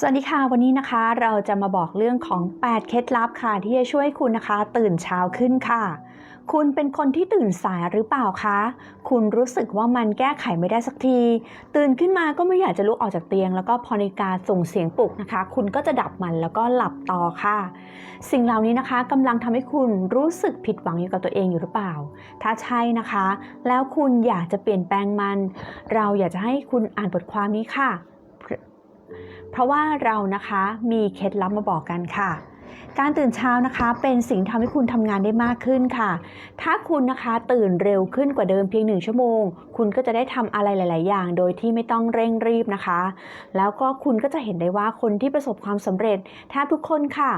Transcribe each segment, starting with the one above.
สวัสดีค่ะ วันนี้นะคะเราจะมาบอกเรื่องของ 8 เคล็ดลับค่ะ ที่จะช่วยคุณนะคะ ตื่นเช้าขึ้นค่ะ คุณเป็นคนที่ตื่นสายหรือเปล่าคะ คุณรู้สึกว่ามันแก้ไขไม่ได้สักที ตื่นขึ้นมาก็ไม่อยากจะลุกออกจากเตียง แล้วก็พอนาฬิกาส่งเสียงปลุกนะคะ คุณก็จะดับมันแล้วก็หลับต่อค่ะ สิ่งเหล่านี้นะคะกำลังทำให้คุณรู้สึกผิดหวังอยู่กับตัวเองอยู่หรือเปล่า ถ้าใช่นะคะ แล้วคุณอยากจะเปลี่ยนแปลงมัน เราอยากจะให้คุณอ่านบทความนี้ค่ะ เพราะว่าเรานะคะมีเคล็ดลับมาบอกกันค่ะ การตื่นเช้านะคะเป็นสิ่งที่ทำให้คุณทำงานได้มากขึ้นค่ะ ถ้าคุณนะคะตื่นเร็วขึ้นกว่าเดิมเพียงหนึ่งชั่วโมง คุณก็จะได้ทำอะไรหลาย ๆ อย่าง โดยที่ไม่ต้องเร่งรีบนะคะ แล้วก็คุณก็จะเห็นได้ว่าคนที่ประสบความสำเร็จแทบทุกคนค่ะ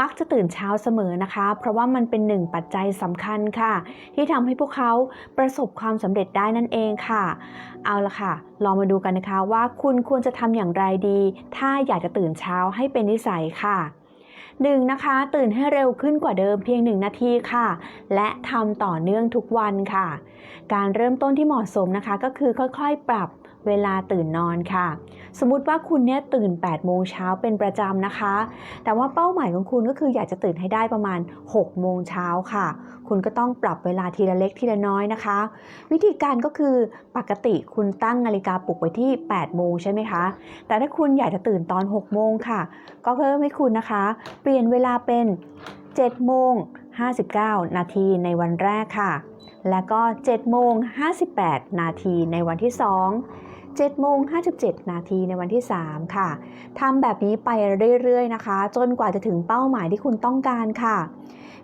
มักจะตื่นเช้าเสมอนะคะ เพราะว่ามันเป็นหนึ่งปัจจัยสำคัญค่ะ ที่ทำให้พวกเขาประสบความสำเร็จได้นั่นเองค่ะ เอาละค่ะ ลองมาดูกันนะคะว่าคุณควรจะทำอย่างไรดี ถ้าอยากจะตื่นเช้าให้เป็นนิสัยค่ะ หนึ่งนะคะ ตื่นให้เร็วขึ้นกว่าเดิมเพียง 1 นาทีค่ะ และทำต่อเนื่องทุกวันค่ะ การเริ่มต้นที่เหมาะสมนะคะ ก็คือค่อยๆ ปรับเวลาตื่นนอนค่ะ สมมติว่าคุณเนี่ยตื่น 8 โมงเช้าเป็นประจำนะคะ แต่ว่าเป้าหมายของคุณก็คืออยากจะตื่นให้ได้ประมาณ 6 โมงเช้าค่ะ คุณก็ต้องปรับเวลาทีละเล็กทีละน้อยนะคะ วิธีการก็คือปกติคุณตั้งนาฬิกาปลุกไว้ที่ 8 โมงใช่ไหมคะ แต่ถ้าคุณอยากจะตื่นตอน 6 โมงค่ะ ก็เพิ่มให้คุณนะคะปลี่ยนเวลาเป็น7โมง59 นาทีในวันแรกค่ะ แล้วก็7โมง58 นาทีในวันที่ 2 7โมง57 นาทีในวันที่ 3 ค่ะทำแบบนี้ไปเรื่อยๆนะคะ จนกว่าจะถึงเป้าหมายที่คุณต้องการค่ะ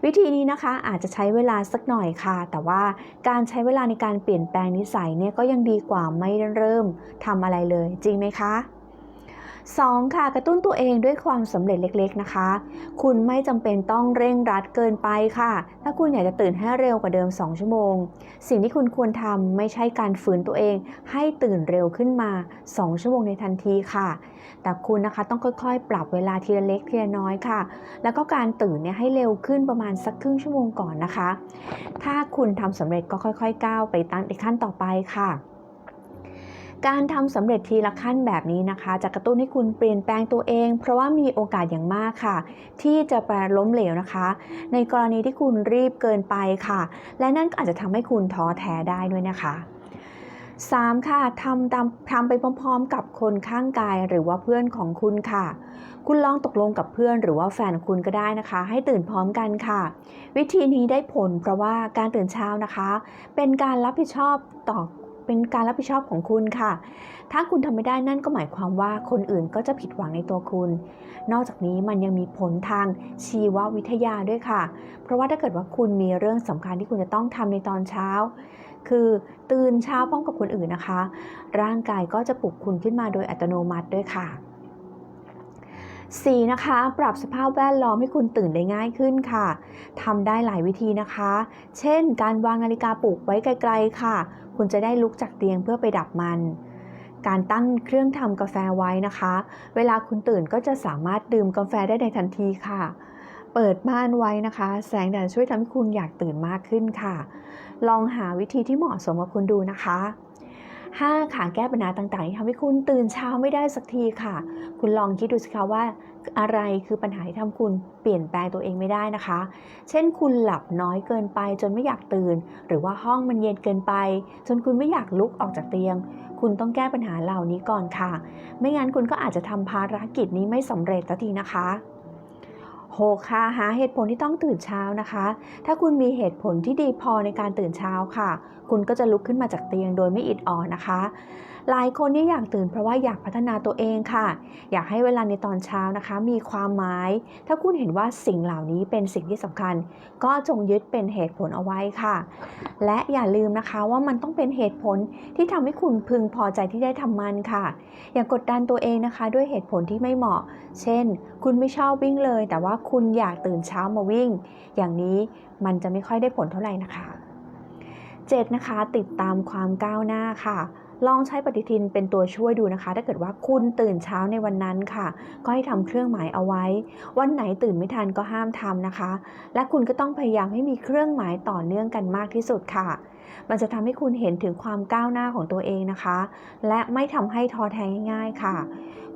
วิธีนี้นะคะอาจจะใช้เวลาสักหน่อยค่ะ แต่ว่าการใช้เวลาในการเปลี่ยนแปลงนิสัยเนี่ยก็ยังดีกว่าไม่เริ่มทำอะไรเลย จริงไหมคะ 2. ค่ะกระตุ้นตัวเองด้วยความสำเร็จเล็กๆนะคะ คุณไม่จำเป็นต้องเร่งรัดเกินไปค่ะ ถ้าคุณอยากจะตื่นให้เร็วกว่าเดิม 2 ชั่วโมง สิ่งที่คุณควรทำไม่ใช่การฝืนตัวเอง ให้ตื่นเร็วขึ้นมา 2 ชั่วโมงในทันทีค่ะ แต่คุณนะคะต้องค่อยๆ ปรับเวลาทีละเล็กทีละน้อยค่ะ แล้วก็การตื่นเนี่ยให้เร็วขึ้นประมาณสักครึ่งชั่วโมงก่อนนะคะ ถ้าคุณทำสำเร็จก็ค่อยๆก้าวไปตั้งในขั้นต่อไปค่ะ การทำสำเร็จทีละขั้นแบบนี้นะคะ จะกระตุ้นให้คุณเปลี่ยนแปลงตัวเอง เพราะว่ามีโอกาสอย่างมากค่ะ ที่จะไปล้มเหลวนะคะ ในกรณีที่คุณรีบเกินไปค่ะ และนั่นก็อาจจะทำให้คุณท้อแท้ได้ด้วยนะคะ 3. ค่ะทำตามทำไปพร้อมๆ กับคนข้างกายหรือว่าเพื่อนของคุณค่ะ คุณลองตกลงกับเพื่อนหรือว่าแฟนคุณก็ได้นะคะ ให้ตื่นพร้อมกันค่ะ วิธีนี้ได้ผลเพราะว่าการตื่นเช้านะคะ เป็นการรับผิดชอบต่อ เป็นการรับผิดชอบของคุณค่ะ ถ้าคุณทำไม่ได้นั่นก็หมายความว่าคนอื่นก็จะผิดหวังในตัวคุณ นอกจากนี้มันยังมีผลทางชีววิทยาด้วยค่ะ เพราะว่าถ้าเกิดว่าคุณมีเรื่องสำคัญที่คุณจะต้องทำในตอนเช้า คือตื่นเช้าพร้อมกับคนอื่นนะคะ ร่างกายก็จะปลุกคุณขึ้นมาโดยอัตโนมัติด้วยค่ะ 4. นะคะ ปรับสภาพแวดล้อมให้คุณตื่นได้ง่ายขึ้นค่ะทำได้หลายวิธีนะคะ เช่น การวางนาฬิกาปลุกไว้ไกลๆค่ะ คุณจะได้ลุกจากเตียงเพื่อไปดับมัน การตั้งเครื่องทำกาแฟไว้นะคะ เวลาคุณตื่นก็จะสามารถดื่มกาแฟได้ในทันทีค่ะ เปิดม่านไว้นะคะ แสงแดดช่วยทำให้คุณอยากตื่นมากขึ้นค่ะ ลองหาวิธีที่เหมาะสมกับคุณดูนะคะ 5. ค่ะแก้ปัญหาต่างๆที่ทำให้คุณตื่นเช้าไม่ได้สักทีค่ะ คุณลองคิดดูสิคะว่าอะไรคือปัญหาที่ทำคุณเปลี่ยนแปลงตัวเองไม่ได้นะคะ เช่นคุณหลับน้อยเกินไปจนไม่อยากตื่น หรือว่าห้องมันเย็นเกินไป จนคุณไม่อยากลุกออกจากเตียง คุณต้องแก้ปัญหาเหล่านี้ก่อนค่ะ ไม่งั้นคุณก็อาจจะทำภารกิจนี้ไม่สำเร็จสักทีนะคะ หกค่ะหาเหตุผลที่ต้องตื่นเช้านะคะ ถ้าคุณมีเหตุผลที่ดีพอในการตื่นเช้าค่ะ คุณก็จะลุกขึ้นมาจากเตียงโดยไม่อิดออนนะคะหลายคนนี่อยากตื่นเพราะว่าอยากพัฒนาตัวเองค่ะ อยากให้เวลาในตอนเช้านะคะ มีความหมาย ถ้าคุณเห็นว่าสิ่งเหล่านี้เป็นสิ่งที่สำคัญ ก็จงยึดเป็นเหตุผลเอาไว้ค่ะ และอย่าลืมนะคะว่ามันต้องเป็นเหตุผลที่ทำให้คุณพึงพอใจที่ได้ทำมันค่ะ อย่ากดดันตัวเองนะคะ ด้วยเหตุผลที่ไม่เหมาะ เช่น คุณไม่ชอบวิ่งเลย แต่ว่าคุณอยากตื่นเช้ามาวิ่ง อย่างนี้มันจะไม่ค่อยได้ผลเท่าไหร่นะคะ 7. นะคะติดตามความก้าวหน้าค่ะ ลองใช้ปฏิทินเป็นตัวช่วยดูนะคะ ถ้าเกิดว่าคุณตื่นเช้าในวันนั้นค่ะ ก็ให้ทำเครื่องหมายเอาไว้ วันไหนตื่นไม่ทันก็ห้ามทำนะคะ และคุณก็ต้องพยายามให้มีเครื่องหมายต่อเนื่องกันมากที่สุดค่ะ มันจะทำให้คุณเห็นถึงความก้าวหน้าของตัวเองนะคะ และไม่ทำให้ท้อแท้ง่าย ๆค่ะ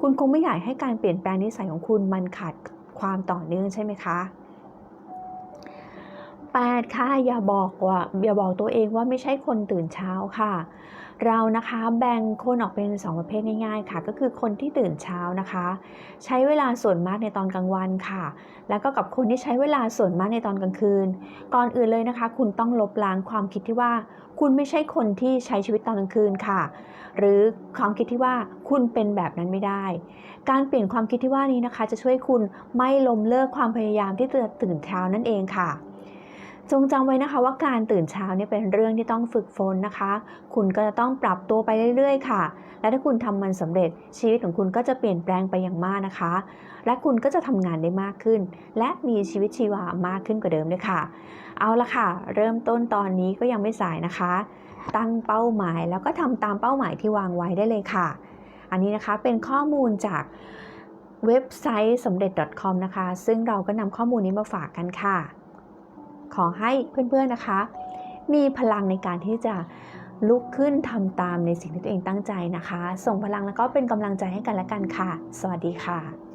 คุณคงไม่อยากให้การเปลี่ยนแปลงนิสัยของคุณมันขาดความต่อเนื่องใช่ไหมคะ 8 ค่ะ อย่าบอกว่าอย่าบอกตัวเองว่าไม่ใช่คนตื่นเช้าค่ะ เรานะคะแบ่งคนออกเป็น 2 ประเภทง่ายๆค่ะ ก็คือคนที่ตื่นเช้านะคะ ใช้เวลาส่วนมากในตอนกลางวันค่ะ แล้วก็กับคนที่ใช้เวลาส่วนมากในตอนกลางคืน ก่อนอื่นเลยนะคะ คุณต้องลบล้างความคิดที่ว่า คุณไม่ใช่คนที่ใช้ชีวิตตอนกลางคืนค่ะ หรือความคิดที่ว่าคุณเป็นแบบนั้นไม่ได้ การเปลี่ยนความคิดที่ว่านี้นะคะ จะช่วยคุณไม่ล้มเลิกความพยายามที่จะตื่นเช้านั่นเองค่ะ จงจำไว้นะคะว่าการตื่นเช้าเนี่ยเป็นเรื่องที่ต้องฝึกฝนนะคะ คุณก็จะต้องปรับตัวไปเรื่อยๆ ค่ะ และถ้าคุณทำมันสำเร็จชีวิตของคุณก็จะเปลี่ยนแปลงไปอย่างมากนะคะ และคุณก็จะทำงานได้มากขึ้น และมีชีวิตชีวามากขึ้นกว่าเดิมด้วยค่ะ เอาละค่ะ เริ่มต้นตอนนี้ก็ยังไม่สายนะคะ ตั้งเป้าหมายแล้วก็ทำตามเป้าหมายที่วางไว้ได้เลยค่ะ อันนี้นะคะเป็นข้อมูลจากเว็บไซต์สำเร็จ .com นะคะ ซึ่งเราก็นำข้อมูลนี้มาฝากกันค่ะ ขอให้เพื่อนๆนะคะ มีพลังในการที่จะลุกขึ้นทำตามในสิ่งที่ตัวเองตั้งใจนะคะ ส่งพลังแล้วก็เป็นกำลังใจให้กันและกันค่ะ สวัสดีค่ะ